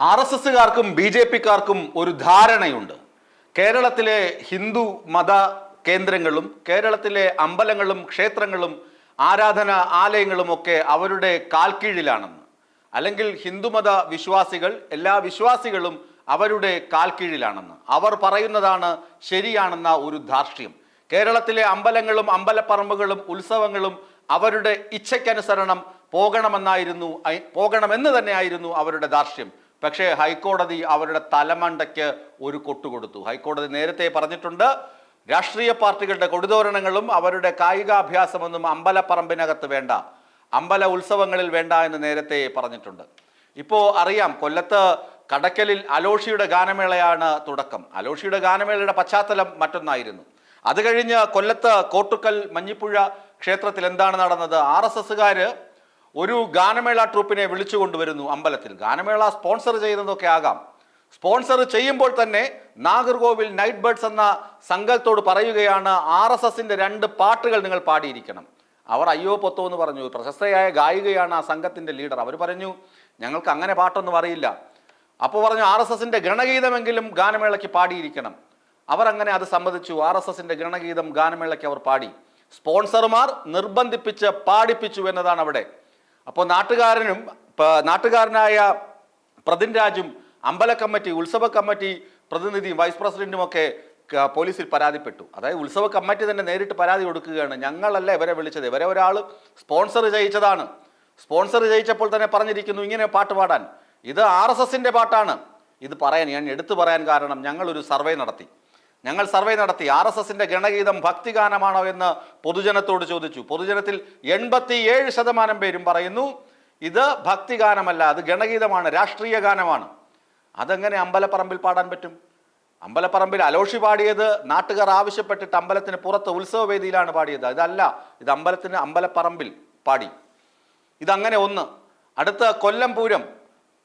R S എസുകാർക്കും B J പിക്കാർക്കും ഒരു ധാരണയുണ്ട്. കേരളത്തിലെ ഹിന്ദു മത കേന്ദ്രങ്ങളും കേരളത്തിലെ അമ്പലങ്ങളും ക്ഷേത്രങ്ങളും ആരാധന ആലയങ്ങളും ഒക്കെ അവരുടെ കാൽക്കീഴിലാണെന്ന്. അല്ലെങ്കിൽ ഹിന്ദുമത വിശ്വാസികൾ എല്ലാ വിശ്വാസികളും അവരുടെ കാൽക്കീഴിലാണെന്ന്. അവർ പറയുന്നതാണ് ശരിയാണെന്ന ഒരു ധാർഷ്ട്യം. കേരളത്തിലെ അമ്പലങ്ങളും അമ്പലപ്പറമ്പുകളും ഉത്സവങ്ങളും അവരുടെ ഇച്ഛയ്ക്കനുസരണം പോകണമെന്നായിരുന്നു പോകണമെന്ന് തന്നെയായിരുന്നു അവരുടെ ധാർഷ്ട്യം. പക്ഷേ ഹൈക്കോടതി അവരുടെ തലമണ്ടയ്ക്ക് ഒരു കൊട്ടുകൊടുത്തു ഹൈക്കോടതി നേരത്തെ പറഞ്ഞിട്ടുണ്ട് രാഷ്ട്രീയ പാർട്ടികളുടെ കൊടിതോരണങ്ങളും അവരുടെ കായികാഭ്യാസമൊന്നും അമ്പലപ്പറമ്പിനകത്ത് വേണ്ട അമ്പല ഉത്സവങ്ങളിൽ വേണ്ട എന്ന് നേരത്തെ പറഞ്ഞിട്ടുണ്ട്. ഇപ്പോൾ അറിയാം കൊല്ലത്ത് കടക്കലിൽ അലോഷിയുടെ ഗാനമേളയാണ് തുടക്കം. അലോഷിയുടെ ഗാനമേളയുടെ പശ്ചാത്തലം മറ്റൊന്നായിരുന്നു. അത് കഴിഞ്ഞ് കൊല്ലത്ത് കോട്ടുക്കൽ മഞ്ഞിപ്പുഴ ക്ഷേത്രത്തിൽ എന്താണ് നടന്നത്? ആർ എസ് എസുകാര് ഒരു ഗാനമേള ട്രൂപ്പിനെ വിളിച്ചു കൊണ്ടുവരുന്നു അമ്പലത്തിൽ. ഗാനമേള സ്പോൺസർ ചെയ്യുന്നതൊക്കെ ആകാം. സ്പോൺസർ ചെയ്യുമ്പോൾ തന്നെ നാഗർകോവിൽ നൈറ്റ് ബേർഡ്സ് എന്ന സംഘത്തോട് പറയുകയാണ് ആർ എസ് എസിന്റെ രണ്ട് പാട്ടുകൾ നിങ്ങൾ പാടിയിരിക്കണം. അവർ അയ്യോ പൊത്തോ എന്ന് പറഞ്ഞു. പ്രശസ്തയായ ഗായികയാണ് ആ സംഘത്തിന്റെ ലീഡർ. അവർ പറഞ്ഞു ഞങ്ങൾക്ക് അങ്ങനെ പാട്ടൊന്നും അറിയില്ല. അപ്പോൾ പറഞ്ഞു ആർ എസ് എസിന്റെ ഗണഗീതമെങ്കിലും ഗാനമേളയ്ക്ക് പാടിയിരിക്കണം. അവർ അങ്ങനെ അത് സമ്മതിച്ചു. ആർ എസ് എസിന്റെ ഗണഗീതം ഗാനമേളയ്ക്ക് അവർ പാടി. സ്പോൺസർമാർ നിർബന്ധിപ്പിച്ച് പാടിപ്പിച്ചു എന്നതാണ് അവിടെ. അപ്പോൾ നാട്ടുകാരനും നാട്ടുകാരനായ പ്രതിൻ രാജും അമ്പല കമ്മിറ്റി ഉത്സവ കമ്മിറ്റി പ്രതിനിധിയും വൈസ് പ്രസിഡന്റും ഒക്കെ പോലീസിൽ പരാതിപ്പെട്ടു. അതായത് ഉത്സവ കമ്മിറ്റി തന്നെ നേരിട്ട് പരാതി കൊടുക്കുകയാണ്. ഞങ്ങളല്ല ഇവരെ വിളിച്ചത്. ഇവരെ ഒരാൾ സ്പോൺസർ ചെയ്യിച്ചതാണ് സ്പോൺസർ ചെയ്യിച്ചപ്പോൾ തന്നെ പറഞ്ഞിരിക്കുന്നു ഇങ്ങനെ പാട്ട് പാടാൻ. ഇത് ആർ എസ് എസിന്റെ പാട്ടാണ്. ഇത് പറയാൻ ഞാൻ എടുത്തു പറയാൻ കാരണം ഞങ്ങളൊരു സർവേ നടത്തി. ഞങ്ങൾ സർവേ നടത്തി. ആർ എസ് എസിന്റെ ഗണഗീതം ഭക്തിഗാനമാണോ എന്ന് പൊതുജനത്തോട് ചോദിച്ചു. പൊതുജനത്തിൽ എൺപത്തി ഏഴ് ശതമാനം പേരും പറയുന്നു ഇത് ഭക്തിഗാനമല്ല അത് ഗണഗീതമാണ് രാഷ്ട്രീയ ഗാനമാണ്. അതെങ്ങനെ അമ്പലപ്പറമ്പിൽ പാടാൻ പറ്റും? അമ്പലപ്പറമ്പിൽ അലോഷി പാടിയത് നാട്ടുകാർ ആവശ്യപ്പെട്ടിട്ട് അമ്പലത്തിന് പുറത്ത് ഉത്സവവേദിയിലാണ് പാടിയത്. ഇതല്ല ഇത് അമ്പലത്തിന് അമ്പലപ്പറമ്പിൽ പാടി. ഇതങ്ങനെ ഒന്ന്. അടുത്ത കൊല്ലം പൂരം.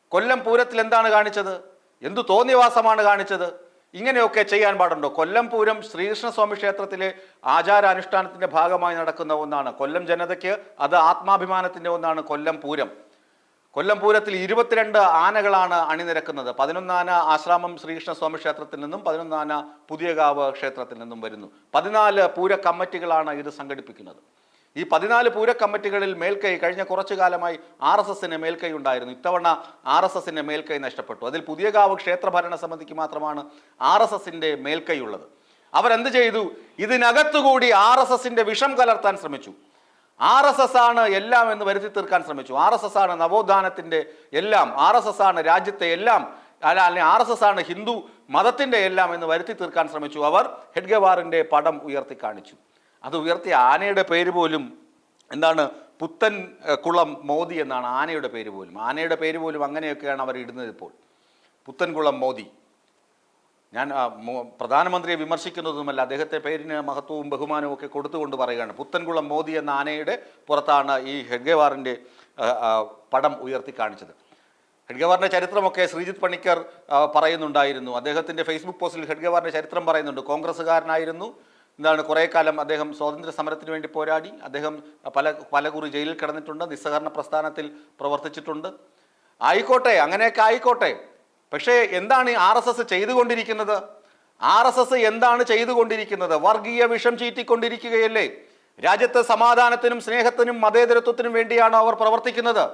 കൊല്ലം പൂരത്തിൽ എന്താണ് കാണിച്ചത്? എന്തു തോന്നിയവാസമാണ് കാണിച്ചത്? ഇങ്ങനെയൊക്കെ ചെയ്യാൻ പാടുണ്ടോ? കൊല്ലം പൂരം ശ്രീകൃഷ്ണസ്വാമി ക്ഷേത്രത്തിലെ ആചാരാനുഷ്ഠാനത്തിന്റെ ഭാഗമായി നടക്കുന്ന ഒന്നാണ്. കൊല്ലം ജനതയ്ക്ക് അത് ആത്മാഭിമാനത്തിന്റെ ഒന്നാണ് കൊല്ലം പൂരം. കൊല്ലം പൂരത്തിൽ ഇരുപത്തിരണ്ട് ആനകളാണ് അണിനിരക്കുന്നത്. പതിനൊന്നാന ആശ്രാമം ശ്രീകൃഷ്ണസ്വാമി ക്ഷേത്രത്തിൽ നിന്നും പതിനൊന്നാന പുതിയകാവ് ക്ഷേത്രത്തിൽ നിന്നും വരുന്നു. പതിനാല് പൂര കമ്മിറ്റികളാണ് ഇത് സംഘടിപ്പിക്കുന്നത്. ഈ പതിനാല് പൂരക്കമ്മിറ്റികളിൽ മേൽക്കൈ കഴിഞ്ഞ കുറച്ചു കാലമായി ആർ എസ് എസിന് മേൽക്കൈ ഉണ്ടായിരുന്നു. ഇത്തവണ ആർ എസ് എസിന് മേൽക്കൈ നഷ്ടപ്പെട്ടു. അതിൽ പുതിയകാവ് ക്ഷേത്ര ഭരണ സമിതിക്ക് മാത്രമാണ് ആർ എസ് എസിന്റെ മേൽക്കൈ ഉള്ളത് അവരെന്ത് ചെയ്തു? ഇതിനകത്തുകൂടി ആർ എസ് എസിന്റെ വിഷം കലർത്താൻ ശ്രമിച്ചു. ആർ എസ് എസ് ആണ് എല്ലാം എന്ന് വരുത്തി തീർക്കാൻ ശ്രമിച്ചു. ആർ എസ് എസ് ആണ് നവോത്ഥാനത്തിന്റെ എല്ലാം ആർ എസ് എസ് ആണ് രാജ്യത്തെ എല്ലാം അല്ല അല്ലെങ്കിൽ ആർ എസ് എസ് ആണ് ഹിന്ദു മതത്തിന്റെ എല്ലാം എന്ന് വരുത്തി തീർക്കാൻ ശ്രമിച്ചു. അവർ ഹെഡ്ഗവാറിന്റെ പടം ഉയർത്തി കാണിച്ചു. അത് ഉയർത്തിയ ആനയുടെ പേര് പോലും എന്താണ് പുത്തൻ കുളം മോദി എന്നാണ് ആനയുടെ പേര് പോലും. ആനയുടെ പേര് പോലും അങ്ങനെയൊക്കെയാണ് അവർ ഇടുന്നത് ഇപ്പോൾ. പുത്തൻകുളം മോദി. ഞാൻ പ്രധാനമന്ത്രിയെ വിമർശിക്കുന്നതുമല്ല അദ്ദേഹത്തെ പേരിന് മഹത്വവും ബഹുമാനവും ഒക്കെ കൊടുത്തുകൊണ്ട് പറയുകയാണ്. പുത്തൻകുളം മോദി എന്ന ആനയുടെ പുറത്താണ് ഈ ഹെഡ്ഗേവാറിന്റെ പടം ഉയർത്തി കാണിച്ചത്. ഹെഡ്ഗവാറിന്റെ ചരിത്രമൊക്കെ ശ്രീജിത്ത് പണിക്കർ പറയുന്നുണ്ടായിരുന്നു. അദ്ദേഹത്തിന്റെ ഫേസ്ബുക്ക് പോസ്റ്റിൽ ഹെഡ്ഗവാറിന്റെ ചരിത്രം പറയുന്നുണ്ട്. കോൺഗ്രസ്സുകാരനായിരുന്നു. എന്താണ് കുറേ കാലം അദ്ദേഹം സ്വാതന്ത്ര്യ സമരത്തിന് വേണ്ടി പോരാടി. അദ്ദേഹം പല പലകുറി ജയിലിൽ കിടന്നിട്ടുണ്ട്. നിസ്സഹകരണ പ്രസ്ഥാനത്തിൽ പ്രവർത്തിച്ചിട്ടുണ്ട്. ആയിക്കോട്ടെ അങ്ങനെയൊക്കെ ആയിക്കോട്ടെ. പക്ഷേ എന്താണ് ആർ എസ് എസ് ചെയ്തുകൊണ്ടിരിക്കുന്നത്? ആർ എസ് എസ് എന്താണ് ചെയ്തുകൊണ്ടിരിക്കുന്നത്? വർഗീയ വിഷം ചീറ്റിക്കൊണ്ടിരിക്കുകയല്ലേ? രാജ്യത്തെ സമാധാനത്തിനും സ്നേഹത്തിനും മതേതരത്വത്തിനും വേണ്ടിയാണ് അവർ പ്രവർത്തിക്കുന്നത്?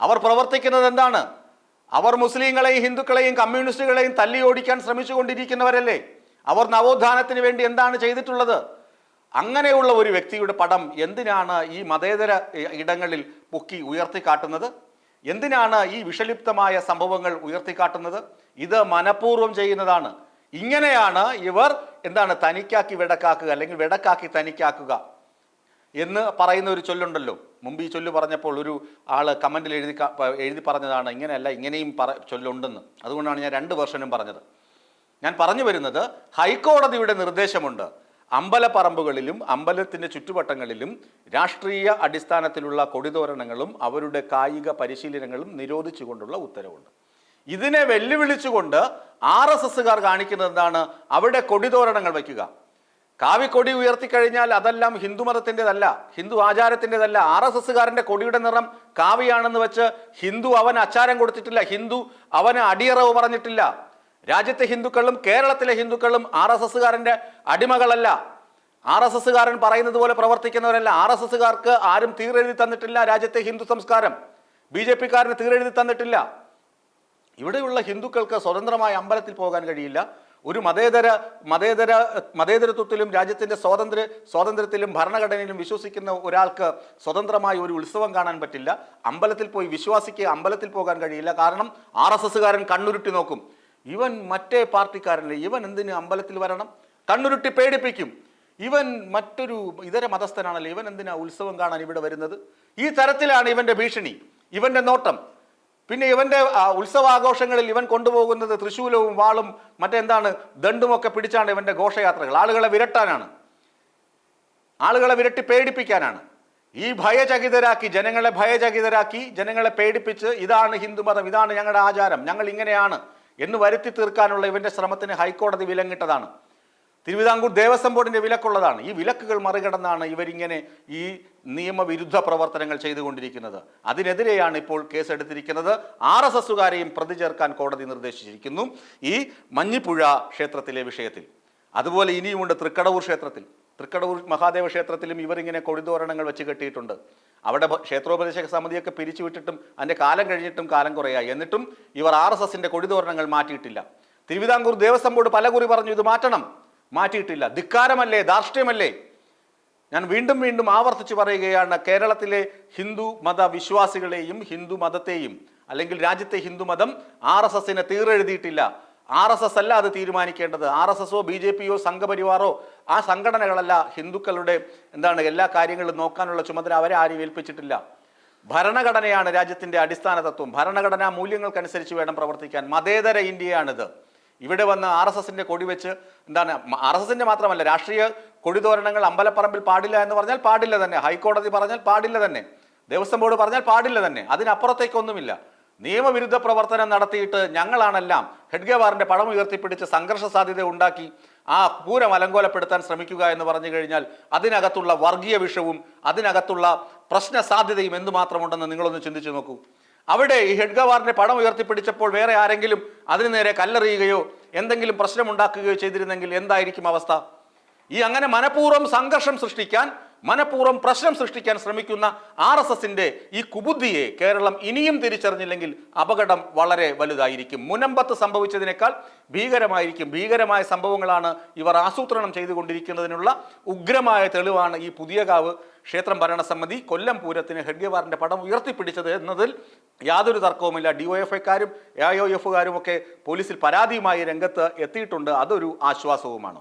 അവർ പ്രവർത്തിക്കുന്നത് എന്താണ്? അവർ മുസ്ലിങ്ങളെയും ഹിന്ദുക്കളെയും കമ്മ്യൂണിസ്റ്റുകളെയും തല്ലി ഓടിക്കാൻ ശ്രമിച്ചുകൊണ്ടിരിക്കുന്നവരല്ലേ? അവർ നവോത്ഥാനത്തിന് വേണ്ടി എന്താണ് ചെയ്തിട്ടുള്ളത്? അങ്ങനെയുള്ള ഒരു വ്യക്തിയുടെ പടം എന്തിനാണ് ഈ മതേതര ഇടങ്ങളിൽ പൊക്കി ഉയർത്തിക്കാട്ടുന്നത്? എന്തിനാണ് ഈ വിഷലിപ്തമായ സംഭവങ്ങൾ ഉയർത്തിക്കാട്ടുന്നത്? ഇത് മനഃപൂർവം ചെയ്യുന്നതാണ്. ഇങ്ങനെയാണ് ഇവർ എന്താണ് തനിക്കാക്കി വെടക്കാക്കുക അല്ലെങ്കിൽ വെടക്കാക്കി തനിക്കാക്കുക എന്ന് പറയുന്ന ഒരു ചൊല്ലുണ്ടല്ലോ. മുമ്പ് ഈ ചൊല്ല് പറഞ്ഞപ്പോൾ ഒരു ആൾ കമന്റിൽ എഴുതി എഴുതി പറഞ്ഞതാണ് ഇങ്ങനെയല്ല ഇങ്ങനെയും പറ ചൊല്ലുണ്ടെന്ന്. അതുകൊണ്ടാണ് ഞാൻ രണ്ട് വേർഷനും പറഞ്ഞത്. ഞാൻ പറഞ്ഞു വരുന്നത് ഹൈക്കോടതിയുടെ നിർദ്ദേശമുണ്ട്. അമ്പലപ്പറമ്പുകളിലും അമ്പലത്തിന്റെ ചുറ്റുവട്ടങ്ങളിലും രാഷ്ട്രീയ അടിസ്ഥാനത്തിലുള്ള കൊടിതോരണങ്ങളും അവരുടെ കായിക പരിശീലനങ്ങളും നിരോധിച്ചുകൊണ്ടുള്ള ഉത്തരവുണ്ട്. ഇതിനെ വെല്ലുവിളിച്ചുകൊണ്ട് ആർ എസ് എസ്സുകാർ കാണിക്കുന്നത് എന്താണ്? അവിടെ കൊടിതോരണങ്ങൾ വയ്ക്കുക. കാവിക്കൊടി ഉയർത്തിക്കഴിഞ്ഞാൽ അതെല്ലാം ഹിന്ദുമതത്തിന്റെതല്ല ഹിന്ദു ആചാരത്തിന്റെതല്ല. ആർ എസ് എസ്സുകാരന്റെ കൊടിയുടെ നിറം കാവിയാണെന്ന് വെച്ച് ഹിന്ദു അവന് അച്ചാരം കൊടുത്തിട്ടില്ല ഹിന്ദു അവന് അടിയറവ് പറഞ്ഞിട്ടില്ല. രാജ്യത്തെ ഹിന്ദുക്കളും കേരളത്തിലെ ഹിന്ദുക്കളും ആർ എസ് എസ്സുകാരന്റെ അടിമകളല്ല. ആർ എസ് എസ്സുകാരൻ പറയുന്നത് പോലെ പ്രവർത്തിക്കുന്നവരല്ല. ആർ എസ് എസ്സുകാർക്ക് ആരും തീരെഴുതി തന്നിട്ടില്ല രാജ്യത്തെ ഹിന്ദു സംസ്കാരം. ബി ജെ പിക്കാരന് തീരെഴുതി തന്നിട്ടില്ല. ഇവിടെയുള്ള ഹിന്ദുക്കൾക്ക് സ്വതന്ത്രമായ അമ്പലത്തിൽ പോകാൻ കഴിയില്ല. ഒരു മതേതര മതേതര മതേതരത്വത്തിലും രാജ്യത്തിന്റെ സ്വാതന്ത്ര്യ സ്വാതന്ത്ര്യത്തിലും ഭരണഘടനയിലും വിശ്വസിക്കുന്ന ഒരാൾക്ക് സ്വതന്ത്രമായ ഒരു ഉത്സവം കാണാൻ പറ്റില്ല. അമ്പലത്തിൽ പോയി വിശ്വാസിക്ക് അമ്പലത്തിൽ പോകാൻ കഴിയില്ല. കാരണം ആർ എസ് എസ്സുകാരൻ കണ്ണുരുട്ടി നോക്കും. ഇവൻ മറ്റേ പാർട്ടിക്കാരനല്ലേ? ഇവൻ എന്തിന് അമ്പലത്തിൽ വരണം? കണ്ണുരുട്ടി പേടിപ്പിക്കും. ഇവൻ മറ്റൊരു ഇതര മതസ്ഥനാണല്ലോ? ഇവൻ എന്തിനാ ഉത്സവം കാണാൻ ഇവിടെ വരുന്നത്? ഈ തരത്തിലാണ് ഇവന്റെ ഭീഷണി. ഇവന്റെ നോട്ടം. പിന്നെ ഇവന്റെ ഉത്സവാഘോഷങ്ങളിൽ ഇവൻ കൊണ്ടുപോകുന്നത് തൃശൂലവും വാളും മറ്റെന്താണ്? ദണ്ടുമൊക്കെ പിടിച്ചാണ് ഇവന്റെ ഘോഷയാത്രകൾ. ആളുകളെ വിരട്ടാനാണ്. ആളുകളെ വിരട്ടി പേടിപ്പിക്കാനാണ്. ഈ ഭയചകിതരാക്കി ജനങ്ങളെ ഭയചകിതരാക്കി ജനങ്ങളെ പേടിപ്പിച്ച് ഇതാണ് ഹിന്ദുമതം ഇതാണ് ഞങ്ങളുടെ ആചാരം ഞങ്ങൾ ഇങ്ങനെയാണ്. എന്ന് വരുത്തി തീർക്കാനുള്ള ഇവന്റെ ശ്രമത്തിന് ഹൈക്കോടതി വിലങ്ങിട്ടതാണ്. തിരുവിതാംകൂർ ദേവസ്വം ബോർഡിന്റെ വിലക്കുള്ളതാണ്. ഈ വിലക്കുകൾ മറികടന്നാണ് ഇവരിങ്ങനെ ഈ നിയമവിരുദ്ധ പ്രവർത്തനങ്ങൾ ചെയ്തുകൊണ്ടിരിക്കുന്നത്. അതിനെതിരെയാണ് ഇപ്പോൾ കേസെടുത്തിരിക്കുന്നത്. ആർ എസ് എസുകാരെയും പ്രതി ചേർക്കാൻ കോടതി നിർദ്ദേശിച്ചിരിക്കുന്നു. ഈ മഞ്ഞിപ്പുഴ ക്ഷേത്രത്തിലെ വിഷയത്തിൽ. അതുപോലെ ഇനിയുമുണ്ട് തൃക്കടവൂർ ക്ഷേത്രത്തിൽ. തൃക്കടവൂർ മഹാദേവ ക്ഷേത്രത്തിലും ഇവരിങ്ങനെ കൊടിതോരണങ്ങൾ വെച്ച് കെട്ടിയിട്ടുണ്ട്. അവിടെ ക്ഷേത്രോപദേശക സമിതിയൊക്കെ പിരിച്ചുവിട്ടിട്ടും അതിന്റെ കാലം കഴിഞ്ഞിട്ടും കാലം കുറയായി. എന്നിട്ടും ഇവർ ആർ എസ് എസിന്റെ കൊടിതോരണങ്ങൾ മാറ്റിയിട്ടില്ല. തിരുവിതാംകൂർ ദേവസ്വം ബോർഡ് പല കുറി പറഞ്ഞു ഇത് മാറ്റണം. മാറ്റിയിട്ടില്ല. ധിക്കാരമല്ലേ? ധാർഷ്ട്യമല്ലേ? ഞാൻ വീണ്ടും വീണ്ടും ആവർത്തിച്ച് പറയുകയാണ് കേരളത്തിലെ ഹിന്ദു മത വിശ്വാസികളെയും ഹിന്ദു മതത്തെയും അല്ലെങ്കിൽ രാജ്യത്തെ ഹിന്ദു മതം ആർ എസ് എസിനെ തീറെഴുതിയിട്ടില്ല ആർ എസ് എസ് അല്ല അത് തീരുമാനിക്കേണ്ടത്. ആർ എസ് എസോ ബി ജെ പിയോ സംഘപരിവാറോ ആ സംഘടനകളല്ല ഹിന്ദുക്കളുടെ എന്താണ് എല്ലാ കാര്യങ്ങളും നോക്കാനുള്ള ചുമതല അവരെ ആരും ഏൽപ്പിച്ചിട്ടില്ല. ഭരണഘടനയാണ് രാജ്യത്തിന്റെ അടിസ്ഥാന തത്വം. ഭരണഘടനാ മൂല്യങ്ങൾക്കനുസരിച്ച് വേണം പ്രവർത്തിക്കാൻ. മതേതര ഇന്ത്യയാണിത്. ഇവിടെ വന്ന് ആർ എസ് എസിന്റെ കൊടി വെച്ച് എന്താണ് ആർ എസ് എസിന്റെ മാത്രമല്ല രാഷ്ട്രീയ കൊടിതോരണങ്ങൾ അമ്പലപ്പറമ്പിൽ പാടില്ല എന്ന് പറഞ്ഞാൽ പാടില്ല തന്നെ. ഹൈക്കോടതി പറഞ്ഞാൽ പാടില്ല തന്നെ. ദേവസ്വം ബോർഡ് പറഞ്ഞാൽ പാടില്ല തന്നെ. അതിനപ്പുറത്തേക്കൊന്നുമില്ല. നിയമവിരുദ്ധ പ്രവർത്തനം നടത്തിയിട്ട് ഞങ്ങളാണെല്ലാം ഹെഡ്ഗേവാറിന്റെ പടം ഉയർത്തിപ്പിടിച്ച് സംഘർഷ സാധ്യത ഉണ്ടാക്കി ആ പൂരം അലങ്കോലപ്പെടുത്താൻ ശ്രമിക്കുക എന്ന് പറഞ്ഞു കഴിഞ്ഞാൽ അതിനകത്തുള്ള വർഗീയ വിഷവും അതിനകത്തുള്ള പ്രശ്ന സാധ്യതയും എന്തുമാത്രമുണ്ടെന്ന് നിങ്ങളൊന്ന് ചിന്തിച്ചു നോക്കൂ. അവിടെ ഈ ഹെഡ്ഗവാറിന്റെ പടം ഉയർത്തിപ്പിടിച്ചപ്പോൾ വേറെ ആരെങ്കിലും അതിനു നേരെ കല്ലെറിയുകയോ എന്തെങ്കിലും പ്രശ്നമുണ്ടാക്കുകയോ ചെയ്തിരുന്നെങ്കിൽ എന്തായിരിക്കും അവസ്ഥ? ഈ അങ്ങനെ മനഃപൂർവം സംഘർഷം സൃഷ്ടിക്കാൻ മനഃപൂർവം പ്രശ്നം സൃഷ്ടിക്കാൻ ശ്രമിക്കുന്ന ആർ എസ് എസിന്റെ ഈ കുബുദ്ധിയെ കേരളം ഇനിയും തിരിച്ചറിഞ്ഞില്ലെങ്കിൽ അപകടം വളരെ വലുതായിരിക്കും. മുനമ്പത്ത് സംഭവിച്ചതിനേക്കാൾ ഭീകരമായിരിക്കും. ഭീകരമായ സംഭവങ്ങളാണ് ഇവർ ആസൂത്രണം ചെയ്തുകൊണ്ടിരിക്കുന്നതിനുള്ള ഉഗ്രമായ തെളിവാണ് ഈ പുതിയ പുതിയകാവ് ക്ഷേത്രം ഭരണസമിതി. കൊല്ലം പൂരത്തിന് ഹെഡ്ഗേവാറിന്റെ പടം ഉയർത്തിപ്പിടിച്ചത് എന്നതിൽ യാതൊരു തർക്കവുമില്ല. ഡി ഒ എഫ് ഐക്കാരും എ ഒ എഫുകാരും ഒക്കെ പോലീസിൽ പരാതിയുമായി രംഗത്ത് എത്തിയിട്ടുണ്ട്. അതൊരു ആശ്വാസവുമാണ്.